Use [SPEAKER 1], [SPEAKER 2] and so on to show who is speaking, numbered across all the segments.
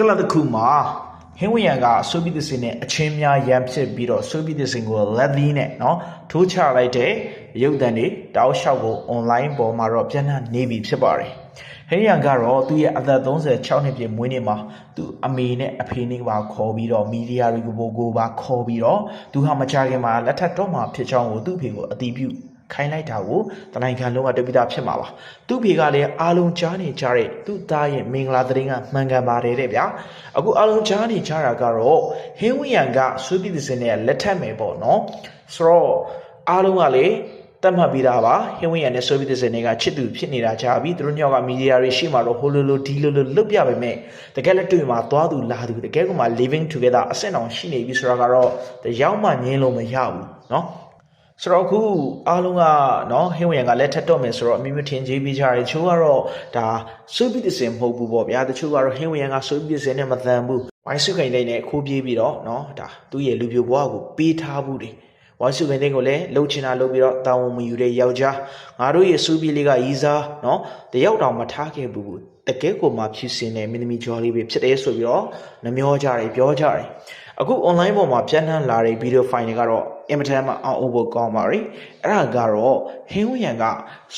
[SPEAKER 1] ကလပ်တစ်ခုမှာဟင်းဝီယန်ကဆိုဗီယက်စင်နဲ့အချင်းများရန်ဖြစ်ပြီးတော့ဆိုဗီယက်စင်ကိုလက်သီးနဲ့နော်ထိုးချလိုက်တဲ့ရုပ်သံတွေတောက်လျှောက်ကို online ပေါ်မှာတော့ပြန့်နှံ့နေပြီဖြစ်ပါတယ်ဟင်းရန်ကတော့သူ့ရဲ့အသက်36နှစ်ပြည့်မွေးနေ့မှာသူအမေနဲ့အဖေနဲ့ပါခေါ်ပြီးတော့မီဒီယာတွေကိုကိုပါခေါ်ပြီးတော့သူဟာမကြခင်မှာလက်ထပ်တော့မှာဖြစ်ကြောင်းကိုသူ့ဖေကိုအတည်ပြု ခိုင်းလိုက်တာကိုတနိုင်ခံလုံးကတွေ့ပြီးသားဖြစ်မှာပါသူ့ဖေကလည်းအားလုံးကြားနေကြတဲ့သူ့သားရဲ့မင်္ဂလာသတင်းကမှန်ကန်ပါတယ်တဲ့ဗျာအခုအားလုံးကြားနေကြတာကတော့ဟင်းဝရံကဆွေးပြည်သူစင်နဲ့လက်ထပ်မယ်ပေါ့နော်ဆိုတော့အားလုံးကလည်းတတ်မှတ်ပြီးသားပါဟင်းဝရံနဲ့ဆွေးပြည်သူစင်တွေကချစ်သူဖြစ်နေတာကြာပြီသူတို့ညောက်ကမီဒီယာတွေရှိမှတော့ဟိုလိုလိုဒီလိုလိုလွတ်ပြပါမယ်တကယ်လက်တွေ့မှာသွားသူလာသူတကယ်ကမှ living together အဆင့်အောင်ရှိနေပြီဆိုတာကတော့တယောက်မှငင်းလို့မရဘူးเนาะ ဆိုတော့အခုအားလုံးကเนาะဟင်းဝင်ကလက်ထက်တော့မယ်ဆိုတော့အမျိုးမျိုးထင်ကြီးပြီးကြတယ်တချို့ကတော့ဒါဆွေးပြီးတစ်စင်မဟုတ်ဘူးပေါ့ဗျာတချို့ကတော့ဟင်းဝင်ကဆွေးပြီးတစ်စင်နဲ့မတန်ဘူးဝိုင်းစုခိုင်တဲ့နဲ့ခိုးပြေးပြီးတော့เนาะဒါသူ့ရဲ့လူပြိုဘွားကိုပေးထားဘူးတယ် ဝါရှုပင်တင်းကိုလည်းလှုပ်ချင်တာလှုပ်ပြီးတော့တာဝန်မယူတဲ့ယောက်ျားငါတို့ရဲ့စူးပြေးလေးကရီစားနော်တယောက်တောင်မထားခဲ့ဘူးတကယ်ကိုမှဖြစ်စင်တဲ့မင်းသမီးကျော်လေးပဲဖြစ်တယ်ဆိုပြီးတော့နှမျောကြတယ်ပြောကြတယ်အခု online ပေါ်မှာပြန့်နှံ့လာတဲ့ video file တွေကတော့အင်မတန်မှအောင်းအိုးဖို့ကောင်းပါရယ်အဲ့ဒါကတော့ဟင်းဝရံက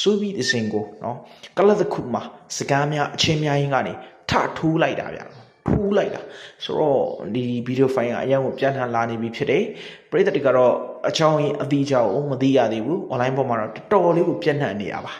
[SPEAKER 1] စူးပြီးတစင်ကိုနော်ကလတ်တစ်ခုမှာစကားများအချင်းများရင်းကနေထထိုးလိုက်တာဗျာ ဖူးလိုက်တာဆိုတော့ဒီဗီဒီယိုဖိုင်ကအရင်ကပြန်ထန်လာနေပြီဖြစ်တယ်ပရိသတ်တွေကတော့အချောင်းရင်အသီးချောင်းမသိရသေးဘူး online ပေါ်မှာတော့တော်တော်လေးကိုပြန့်နှံ့နေတာပါ